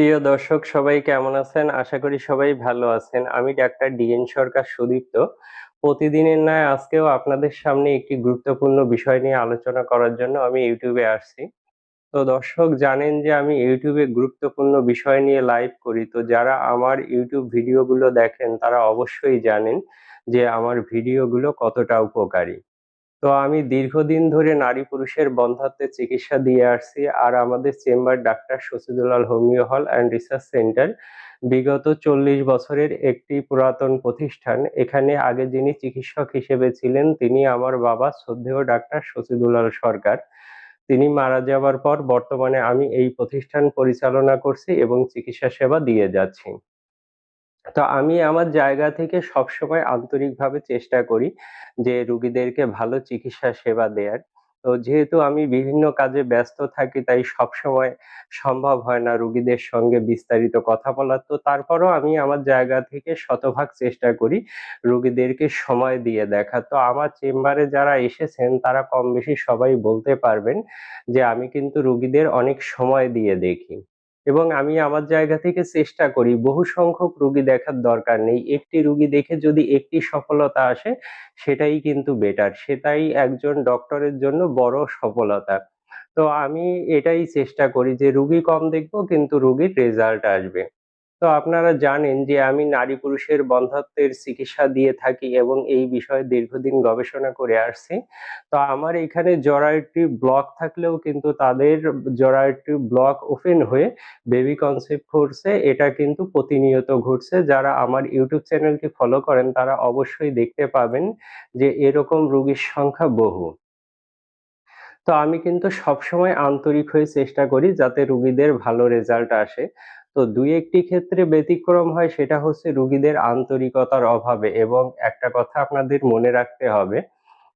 প্রিয় দর্শক, সবাই কেমন আছেন? আশা করি সবাই ভালো আছেন। আমি ডাক্তার ডিএন সরকার সুদীপ্ত। প্রতিদিনের ন্যায় আজকেও আপনাদের সামনে একটি গুরুত্বপূর্ণ বিষয় নিয়ে আলোচনা করার জন্য আমি ইউটিউবে আসছি। তো দর্শক, জানেন যে আমি ইউটিউবে গুরুত্বপূর্ণ বিষয় নিয়ে লাইভ করি। তো যারা আমার ইউটিউব ভিডিওগুলো দেখেন, তারা অবশ্যই জানেন যে আমার ভিডিওগুলো কতটা উপকারী। তো আমি দীর্ঘদিন ধরে নারী পুরুষের বন্ধ্যাত্বের চিকিৎসা দিয়ে আসছি আর আমাদের chamber doctor Shashidulal homeo hall and research centre. বিগত চল্লিশ বছরের একটি পুরাতন প্রতিষ্ঠান। এখানে আগে যিনি চিকিৎসক হিসেবে ছিলেন, তিনি আমার বাবা শ্রদ্ধেয় ডাক্তার শশীদুলাল সরকার। তিনি মারা যাওয়ার পর বর্তমানে আমি এই প্রতিষ্ঠান পরিচালনা করছি এবং চিকিৎসা সেবা দিয়ে যাচ্ছি। তো আমি আমার জায়গা থেকে সবসময় আন্তরিকভাবে চেষ্টা করি যে রুগীদেরকে ভালো চিকিৎসা সেবা দেয়ার। তো যেহেতু আমি বিভিন্ন কাজে ব্যস্ত থাকি, তাই সবসময় সম্ভব হয় না রুগীদের সঙ্গে বিস্তারিত কথা বলার। তো তারপরও আমি আমার জায়গা থেকে শতভাগ চেষ্টা করি রুগীদেরকে সময় দিয়ে দেখা তো আমার চেম্বারে যারা এসেছেন, তারা কম বেশি সবাই বলতে পারবেন যে আমি কিন্তু রুগীদের অনেক সময় দিয়ে দেখি। এবং আমি আমার জায়গা থেকে চেষ্টা করি, বহু সংখ্যক রুগী দেখার দরকার নেই। একটি রুগী দেখে যদি একটি সফলতা আসে, সেটাই কিন্তু বেটার। সেটাই একজন ডক্টরের জন্য বড় সফলতা। তো আমি এটাই চেষ্টা করি যে রুগী কম দেখব, কিন্তু রুগীর রেজাল্ট আসবে। তো আপনারা জানেন যে আমি নারী পুরুষের বন্ধ্যাত্বের চিকিৎসা দিয়ে থাকি এবং এই বিষয়ে দীর্ঘদিন গবেষণা করে আসছি। তো আমার এখানে জরায়ুটি ব্লক থাকলেও কিন্তু তাদের জরায়ুটি ব্লক ওপেন হয়ে বেবি কনসেপ্ট ঘটছে, এটা কিন্তু প্রতিনিয়ত ঘটছে। যারা আমার ইউটিউব চ্যানেলকে ফলো করেন, তারা অবশ্যই দেখতে পাবেন যে এরকম রোগীর সংখ্যা বহু। তো আমি কিন্তু সবসময় আন্তরিক হয়ে চেষ্টা করি যাতে রুগীদের ভালো রেজাল্ট আসে। তো দুই একটি ক্ষেত্রে ব্যতিক্রম হয় সেটা হচ্ছে রুগীদের আন্তরিকতার অভাবে এবং একটা কথা আপনাদের মনে রাখতে হবে,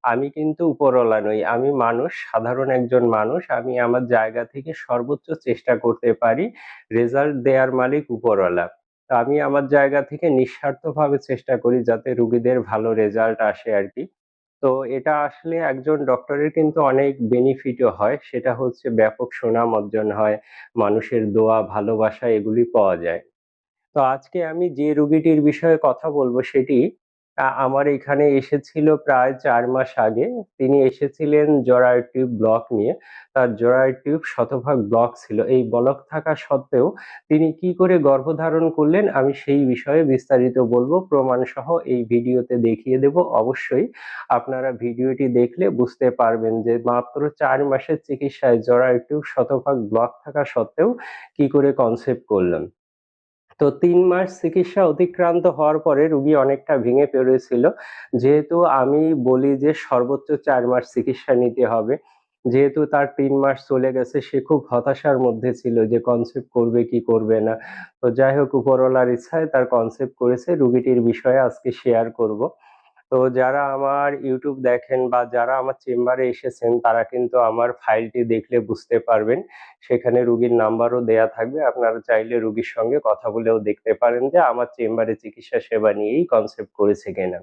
আমি কিন্তু উপরওয়ালা নই। আমি মানুষ, সাধারণ একজন মানুষ। আমি আমার জায়গা থেকে সর্বোচ্চ চেষ্টা করতে পারি। রেজাল্ট দেয়ার মালিক উপরওয়ালা। তো আমি আমার জায়গা থেকে নিঃস্বার্থভাবে চেষ্টা করি যাতে রুগীদের ভালো রেজাল্ট আসে আরকি। তো এটা আসলে একজন ডক্টরের কিন্তু অনেক বেনিফিটও হয়। সেটা হচ্ছে ব্যাপক সুনাম অর্জন হয়। মানুষের দোয়া, ভালোবাসা এগুলি পাওয়া যায়। তো আজকে আমি যে রুগীটির বিষয়ে কথা বলব সেটি আমার এখানে এসেছিল প্রায় চার মাস আগে। তিনি এসেছিলেন জরায়ু টিউব ব্লক নিয়ে। তার জরায়ু টিউব শতভাগ ব্লক ছিল। এই ব্লক থাকা সত্ত্বেও তিনি কি করে গর্ভধারণ করলেন আমি সেই বিষয়ে বিস্তারিত বলব। প্রমাণসহ এই ভিডিওতে দেখিয়ে দেব। অবশ্যই আপনারা ভিডিওটি দেখলে বুঝতে পারবেন যে মাত্র চার মাসের চিকিৎসায় জরায়ু টিউব শতভাগ ব্লক থাকা সত্ত্বেও কি করে কনসেপ্ট করলেন। তো তিন মাস চিকিৎসা অতিক্রান্ত হওয়ার পরে রুগী অনেকটা ভেঙে পড়েছিল। যেহেতু আমি বলি যে সর্বোচ্চ চার মাস চিকিৎসা নিতে হবে। যেহেতু তার তিন মাস চলে গেছে, সে খুব হতাশার মধ্যে ছিল যে কনসেপ্ট করবে কি করবে না। তো যাই হোক, উপরওয়ালার ইচ্ছায় তার কনসেপ্ট করেছে। রুগীটির বিষয়ে আজকে শেয়ার করব। তো যারা আমার ইউটিউব দেখেন বা যারা আমার চেম্বারে এসেছেন তারা কিন্তু আমার ফাইলটি দেখলে বুঝতে পারবেন। সেখানে রুগীর নাম্বারও দেয়া থাকবে। আপনারা চাইলে রুগীর সঙ্গে কথা বলেও দেখতে পারেন যে আমার চেম্বারে চিকিৎসা সেবা নিয়েই কনসেপ্ট করেছে কিনা।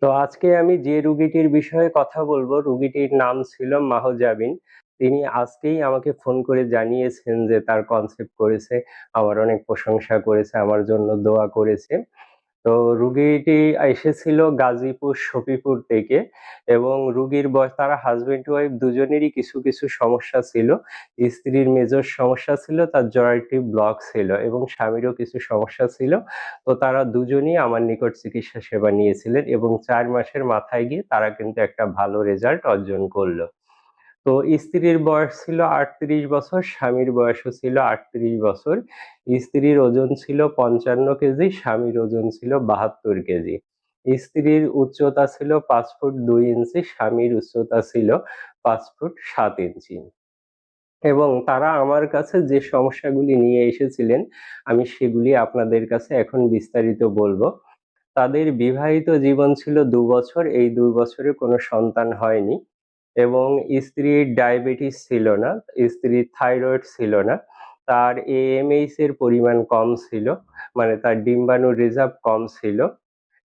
তো আজকে আমি যে রুগীটির বিষয়ে কথা বলব রুগীটির নাম ছিল মাহজাবিন। তিনি আজকেই আমাকে ফোন করে জানিয়েছেন যে তার কনসেপ্ট করেছে। আমার অনেক প্রশংসা করেছে, আমার জন্য দোয়া করেছে। তো রুগীটি এসেছিল গাজীপুর সফিপুর থেকে এবং রুগীর বয়স তারা হাসব্যান্ড ওয়াইফ দুজনেরই কিছু, কিছু সমস্যা ছিল। স্ত্রীর মেজর সমস্যা ছিল, তার জরায়ুটি ব্লক ছিল এবং স্বামীরও কিছু সমস্যা ছিল। তো তারা দুজনই আমার নিকট চিকিৎসা সেবা নিয়েছিলেন এবং চার মাসের মাথায় গিয়ে তারা কিন্তু একটা ভালো রেজাল্ট অর্জন করল। তো স্ত্রীর বয়স ছিল ৩৮ বছর, স্বামীর বয়সও ছিল ৩৮ বছর। স্ত্রীর ওজন ছিল ৫৫ কেজি, স্বামীর ওজন ছিল ৭২ কেজি। স্ত্রীর উচ্চতা ছিল পাঁচ ফুট দুই ইঞ্চি, স্বামীর উচ্চতা ছিল পাঁচ ফুট সাত ইঞ্চি। এবং তারা আমার কাছে যে সমস্যাগুলি নিয়ে এসেছিলেন আমি সেগুলি আপনাদের কাছে এখন বিস্তারিত বলব। তাদের বিবাহিত জীবন ছিল দু বছর, এই ২ বছরে কোনো সন্তান হয়নি। এবং স্ত্রীর ডায়াবেটিস ছিল না, স্ত্রীর থাইরয়েড ছিল না। তার এএমএইচ এর পরিমাণ কম ছিল। মানে তার ডিম্বাণুর রিজার্ভ কম ছিল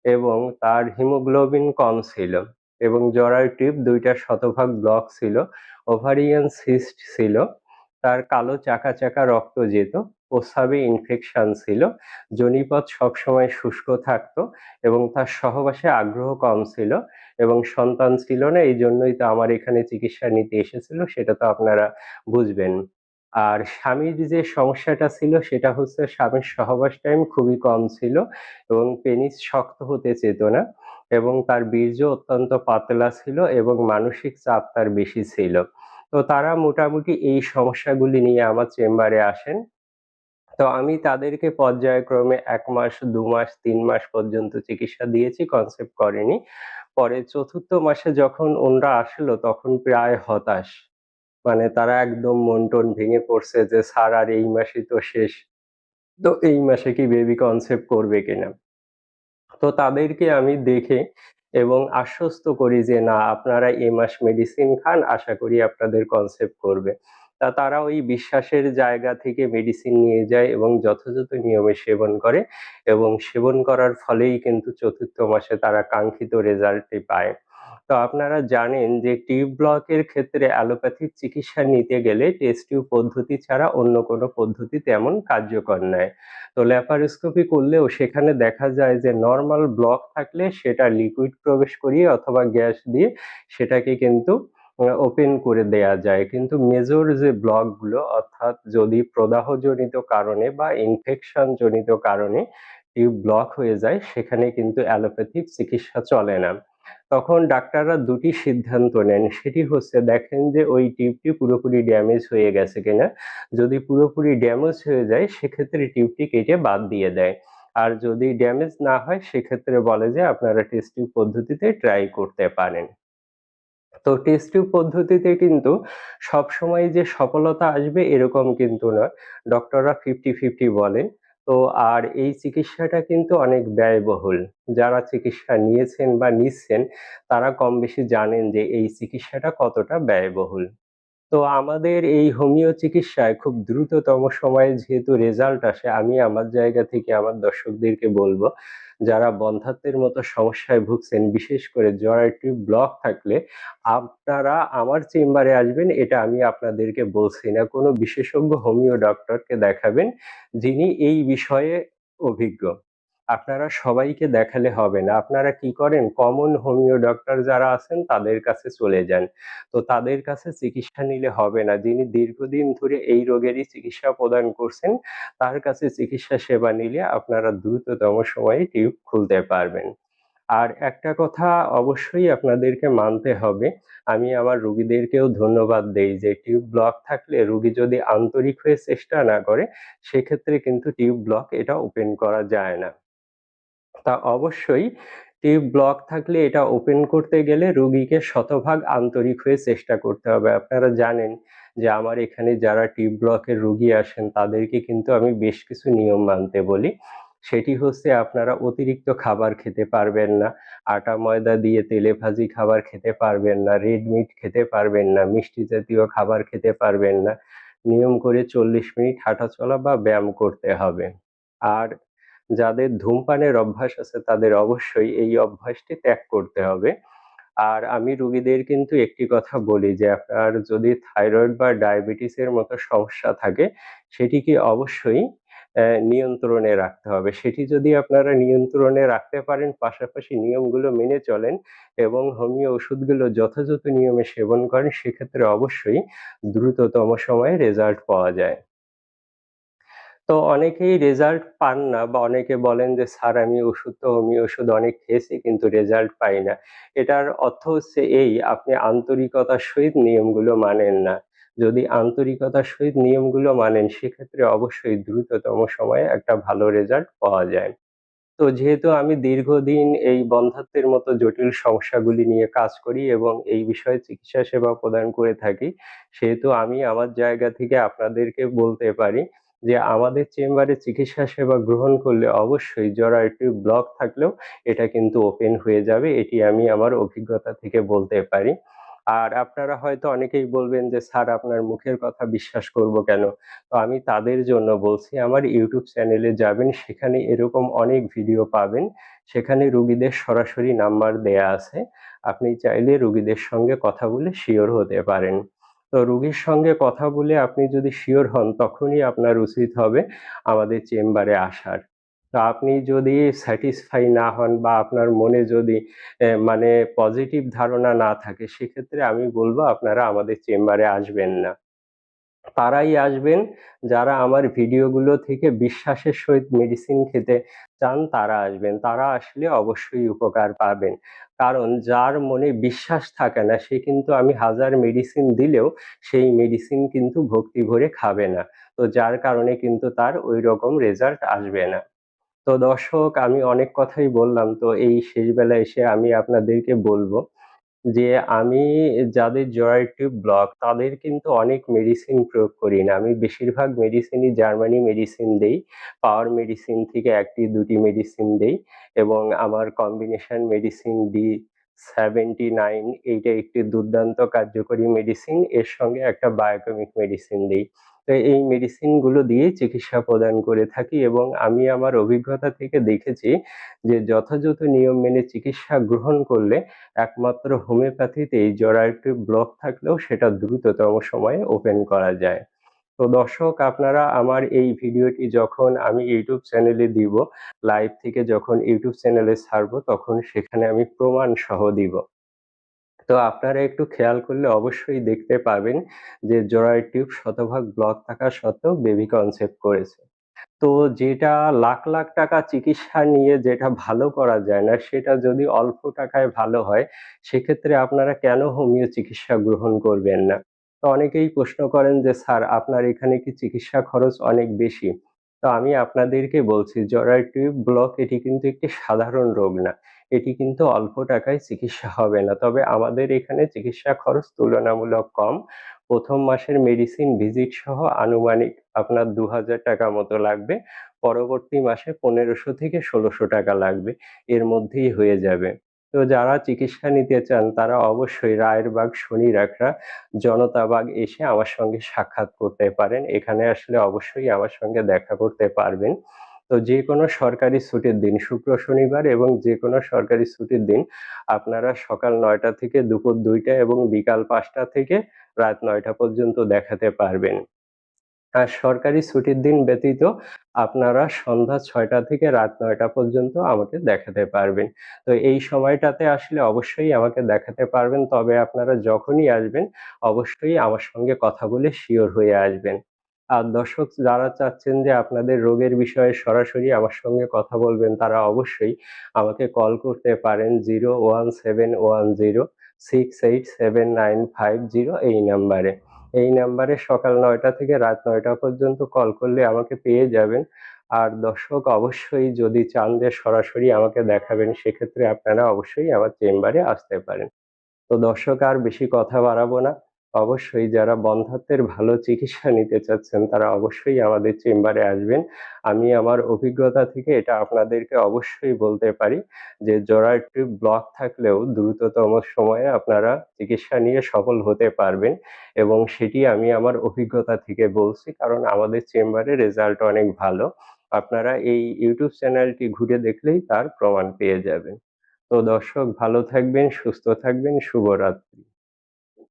এবং তার হিমোগ্লোবিন কম ছিল এবং জরায়ু টিউব দুইটা শতভাগ ব্লক ছিল। ওভারিয়ান সিস্ট ছিল। তার কালো চাকা, চাকা রক্ত যেত, প্রস্রাবে ইনফেকশন ছিল, যোনিপথ সবসময় শুষ্ক থাকতো এবং তার সহবাসে আগ্রহ কম ছিল এবং সন্তান ছিল না এই জন্যই তো আমার এখানে চিকিৎসা নিতে এসেছিল সেটা তো আপনারা বুঝবেন। আর স্বামীর যে সমস্যাটা ছিল সেটা হচ্ছে স্বামীর সহবাস টাইম খুবই কম ছিল এবং পেনিস শক্ত হতে চেত না এবং তার বীর্য অত্যন্ত পাতলা ছিল এবং মানসিক চাপ তার বেশি ছিল। তো তারা মোটামুটি এই সমস্যাগুলি নিয়ে আমার চেম্বারে আসেন। তো আমি তাদেরকে পর্যায়ক্রমে এক মাস, দু মাস, তিন মাস পর্যন্ত চিকিৎসা দিয়েছি, কনসেপ্ট করেনি। পরে চতুর্থ মাসে যখন ওনরা আসলো তখন প্রায় হতাশ। মানে তারা একদম মন-টন ভেঙে পড়ছে যে, "স্যার আর এই মাসই তো শেষ। তো এই মাসে কি বেবি কনসেপ্ট করবে কিনা?" তো তাদেরকে আমি দেখে এবং আশ্বস্ত করি যে, "না, আপনারা এ মাস মেডিসিন খান, আশা করি আপনাদের কনসেপ্ট করবে।" তা তারা ওই বিশ্বাসের জায়গা থেকে মেডিসিন নিয়ে যায় এবং যথাযথ নিয়মে সেবন করে এবং সেবন করার ফলেই কিন্তু চতুর্থ মাসে তারা কাঙ্ক্ষিত রেজাল্টটি পায়। তো আপনারা জানেন যে টিউব ব্লকের ক্ষেত্রে অ্যালোপ্যাথিক চিকিৎসা নিতে গেলে টেস্ট টিউব পদ্ধতি ছাড়া অন্য কোনো পদ্ধতি তেমন কার্যকর নয়। তো ল্যাপারোস্কোপি করলেও সেখানে দেখা যায় যে নর্মাল ব্লক থাকলে সেটা লিকুইড প্রবেশ করিয়ে অথবা গ্যাস দিয়ে সেটাকে কিন্তু ওপেন করে দেয়া যায়। কিন্তু মেজর যে ব্লকগুলো অর্থাৎ যদি প্রদাহজনিত কারণে বা ইনফেকশন জনিত কারণে টিউব ব্লক হয়ে যায়, সেখানে কিন্তু অ্যালোপ্যাথিক চিকিৎসা চলে না। তখন ডাক্তাররা দুটি সিদ্ধান্ত নেন। সেটি হচ্ছে, দেখেন যে ওই টিউবটি পুরোপুরি ড্যামেজ হয়ে গেছে কিনা। যদি পুরোপুরি ড্যামেজ হয়ে যায়, সেক্ষেত্রে টিউবটি কেটে বাদ দিয়ে দেয়। আর যদি ড্যামেজ না হয়, সেক্ষেত্রে বলে যে আপনারা টেস্ট পদ্ধতিতে ট্রাই করতে পারেন। তো টেস্ট টিউব পদ্ধতিতে কিন্তু সবসময় যে সফলতা আসবে এরকম কিন্তু না। ডক্টররা 50-50 বলেন। তো আর এই চিকিৎসাটা কিন্তু অনেক ব্যয়বহুল। যারা চিকিৎসা নিয়েছেন বা নিচ্ছেন, তারা কম বেশি জানেন যে এই চিকিৎসাটা কতটা ব্যয়বহুল। তো আমাদের এই হোমিও চিকিৎসায় খুব দ্রুততম সময়ে যেহেতু রেজাল্ট আসে, আমি আমার জায়গা থেকে আমার দর্শকদেরকে বলব, যারা বন্ধাত্বের মতো সমস্যায় ভুগছেন, বিশেষ করে জরায়ু টিউব ব্লক থাকলে, আপনারা আমার চেম্বারে আসবেন, এটা আমি আপনাদেরকে বলছি না। কোনো বিশেষজ্ঞ হোমিও ডক্টরকে দেখাবেন, যিনি এই বিষয়ে অভিজ্ঞ। আপনারা সবাইকে দেখালে হবে না। আপনারা কি করেন কমন হোমিও ডক্টর যারা আছেন তাদের কাছে চলে যান। তো তাদের কাছে চিকিৎসা নিলে হবে না। যিনি দীর্ঘদিন ধরে এই রোগেরই চিকিৎসা প্রদান করছেন তার কাছে চিকিৎসা সেবা নিলে আপনারা দ্রুততম সময়ে টিউব খুলতে পারবেন। আর একটা কথা অবশ্যই আপনাদেরকে মানতে হবে, আমি আমার রুগীদেরকেও ধন্যবাদ দেই যে টিউব ব্লক থাকলে রুগী যদি আন্তরিক হয়ে চেষ্টা না করে সেক্ষেত্রে কিন্তু টিউব ব্লক এটা ওপেন করা যায় না। তা অবশ্যই টিউব ব্লক থাকলে এটা ওপেন করতে গেলে রোগীকে শতভাগ আন্তরিক হয়ে চেষ্টা করতে হবে। আপনারা জানেন যে আমার এখানে যারা টিউব ব্লকের রোগী আসেন তাদেরকে কিন্তু আমি বেশ কিছু নিয়ম মানতে বলি। সেটি হচ্ছে আপনারা অতিরিক্ত খাবার খেতে পারবেন না, আটা ময়দা দিয়ে তেলে ভাজি খাবার খেতে পারবেন না, রেড মিট খেতে পারবেন না, মিষ্টি জাতীয় খাবার খেতে পারবেন না। নিয়ম করে ৪০ মিনিট হাঁটাচলা বা ব্যায়াম করতে হবে। আর যাদের ধূমপানের অভ্যাস আছে, তাদের অবশ্যই এই অভ্যাসটি ত্যাগ করতে হবে। আর আমি রোগীদের কিন্তু একটি কথা বলি যে, আপনার যদি থাইরয়েড বা ডায়াবেটিসের মতো সমস্যা থাকে, সেটিকে অবশ্যই নিয়ন্ত্রণে রাখতে হবে। সেটি যদি আপনারা নিয়ন্ত্রণে রাখতে পারেন, পাশাপাশি নিয়মগুলো মেনে চলেন এবং হোমিও ওষুধগুলো যথাযথ নিয়মে সেবন করেন, সেক্ষেত্রে অবশ্যই দ্রুততম সময়ে রেজাল্ট পাওয়া যায়। তো অনেকেই রেজাল্ট পান না বা অনেকে বলেন যে, "স্যার আমি ওষুধ তো হোমিও ওষুধ অনেক খেয়েছি কিন্তু রেজাল্ট পাই না।" এটার অর্থ হচ্ছে এই আপনি আন্তরিকতার সহিত নিয়মগুলো মানেন না। যদি আন্তরিকতার সহিত নিয়মগুলো মানেন সেক্ষেত্রে অবশ্যই দ্রুততম সময়ে একটা ভালো রেজাল্ট পাওয়া যায়। তো যেহেতু আমি দীর্ঘদিন এই বন্ধ্যাত্বের মতো জটিল সমস্যাগুলি নিয়ে কাজ করি এবং এই বিষয়ে চিকিৎসা সেবা প্রদান করে থাকি, সেহেতু আমি আমার জায়গা থেকে আপনাদেরকে বলতে পারি যে আমাদের চেম্বারে চিকিৎসা সেবা গ্রহণ করলে অবশ্যই জরায়ু টিউব ব্লক থাকলেও এটা কিন্তু ওপেন হয়ে যাবে। এটি আমি আমার অভিজ্ঞতা থেকে বলতে পারি। আর আপনারা হয়তো অনেকেই বলবেন যে, "স্যার আপনার মুখের কথা বিশ্বাস করব কেন?" তো আমি তাদের জন্য বলছি আমার ইউটিউব চ্যানেলে যাবেন সেখানে এরকম অনেক ভিডিও পাবেন। সেখানে রোগীদের সরাসরি নাম্বার দেয়া আছে। আপনি চাইলে রোগীদের সঙ্গে কথা বলে শিওর হতে পারেন। তো রোগীর সঙ্গে কথা বলে আপনি যদি শিওর হন, তখনই আপনার উচিত হবে আমাদের চেম্বারে আসার। তো আপনি যদি স্যাটিসফাই না হন বা আপনার মনে যদি মানে পজিটিভ ধারণা না থাকে, সেক্ষেত্রে আমি বলব আপনারা আমাদের চেম্বারে আসবেন না। তারাই আসবেন, যারা আমার ভিডিওগুলো থেকে বিশ্বাসের সহিত মেডিসিন খেতে চান, তারা আসবেন। তারা আসলে অবশ্যই উপকার পাবেন। কারণ যার মনে বিশ্বাস থাকে না, সে কিন্তু আমি হাজার মেডিসিন দিলেও সেই মেডিসিন কিন্তু ভক্তি ভরে খাবে না। তো যার কারণে কিন্তু তার ওই রকম রেজাল্ট আসবে না। তো দর্শক, আমি অনেক কথাই বললাম তো এই শেষবেলা এসে আমি আপনাদেরকে বলব যে আমি যাদের জরায়ু টিউব ব্লক, তাদের কিন্তু অনেক মেডিসিন প্রয়োগ করি না। আমি বেশিরভাগ মেডিসিনই জার্মানি মেডিসিন দেই। পাওয়ার মেডিসিন থেকে একটি, দুটি মেডিসিন দেই এবং আমার কম্বিনেশন মেডিসিন ডি-79 এইটা একটি দুর্দান্ত কার্যকরী মেডিসিন। এর সঙ্গে একটা বায়োকেমিক মেডিসিন দেই। এই মেডিসিনগুলো দিয়েই চিকিৎসা প্রদান করে থাকি এবং আমি আমার অভিজ্ঞতা থেকে দেখেছি যে যথাযথ নিয়ম মেনে চিকিৎসা গ্রহণ করলে একমাত্র হোমিওপ্যাথিতেই জরায়ু টিউব ব্লক থাকলেও সেটা দ্রুততম সময়ে ওপেন করা যায়। তো দর্শক আপনারা আমার এই ভিডিওটি যখন আমি ইউটিউব চ্যানেলে দিব, লাইভ থেকে যখন ইউটিউব চ্যানেলে ছাড়বো তখন সেখানে আমি প্রমাণ সহ দিব। তো আপনারা একটু খেয়াল করলে অবশ্যই দেখতে পাবেন যে জরায়ু টিউব শতভাগ ব্লক থাকা সত্ত্বেও বেবি কনসেপ্ট করেছে। তো যেটা লাখ, লাখ টাকা চিকিৎসা নিয়ে যেটা ভালো করা যায় না সেটা যদি অল্প টাকায় ভালো হয় সেক্ষেত্রে আপনারা কেন হোমিও চিকিৎসা গ্রহণ করবেন না? তো অনেকেই প্রশ্ন করেন যে স্যার আপনার এখানে কি চিকিৎসা খরচ অনেক বেশি? তো আমি আপনাদেরকে বলছি জরায়ু টিউব ব্লক এটি কিন্তু একটি সাধারণ রোগ না। এটি কিন্তু অল্প টাকায় চিকিৎসা হবে না। তবে আমাদের এখানে চিকিৎসা খরচ তুলনামূলক কম। প্রথম মাসের মেডিসিন ভিজিট সহ আনুমানিক আপনার ৳২,০০০ মতো লাগবে। পরবর্তী মাসে পনেরোশো থেকে ৳১৬০০ লাগবে। এর মধ্যেই হয়ে যাবে। তো যারা চিকিৎসা নিতে চান তারা অবশ্যই রায়েরবাগ, শনির-আখড়া, জনতাবাগ এসে আমার সঙ্গে সাক্ষাৎ করতে পারেন। এখানে আসলে অবশ্যই আমার সঙ্গে দেখা করতে পারবেন। তো যে কোনো সরকারি ছুটির দিন শুক্র, শনিবার এবং যে কোনো সরকারি ছুটির দিন আপনারা সকাল নয়টা থেকে দুপুর ২ টা এবং বিকাল পাঁচটা থেকে রাত নয়টা পর্যন্ত দেখাতে পারবেন। আর সরকারি ছুটির দিন ব্যতীত আপনারা সন্ধ্যা ছয়টা থেকে রাত নয়টা পর্যন্ত আমাকে দেখাতে পারবেন। তো এই সময়টাতে আসলে অবশ্যই আমাকে দেখাতে পারবেন। তবে আপনারা যখনই আসবেন অবশ্যই আমার সঙ্গে কথা বলে শিওর হয়ে আসবেন। আর দর্শক যারা চাচ্ছেন যে আপনাদের রোগের বিষয়ে সরাসরি আমার সঙ্গে কথা বলবেন, তারা অবশ্যই আমাকে কল করতে পারেন 01710687950 এই নাম্বারে। এই নাম্বারে সকাল নয়টা থেকে রাত নয়টা পর্যন্ত কল করলে আমাকে পেয়ে যাবেন। আর দর্শক অবশ্যই যদি চান যে সরাসরি আমাকে দেখাবেন, সেক্ষেত্রে আপনারা অবশ্যই আমার চেম্বারে আসতে পারেন। তো দর্শক আর বেশি কথা বাড়াবো না। অবশ্যই যারা বন্ধাত্বের ভালো চিকিৎসা নিতে চাচ্ছেন তারা অবশ্যই আমাদের চেম্বারে আসবেন। আমি আমার অভিজ্ঞতা থেকে এটা আপনাদেরকে অবশ্যই বলতে পারি যে জরায়ু টিউব ব্লক থাকলেও দ্রুততম সময়ে আপনারা চিকিৎসা নিয়ে সফল হতে পারবেন এবং সেটি আমি আমার অভিজ্ঞতা থেকে বলছি কারণ আমাদের চেম্বারে রেজাল্ট অনেক ভালো। আপনারা এই ইউটিউব চ্যানেলটি ঘুরে দেখলেই তার প্রমাণ পেয়ে যাবেন। তো দর্শক ভালো থাকবেন, সুস্থ থাকবেন, শুভরাত্রি।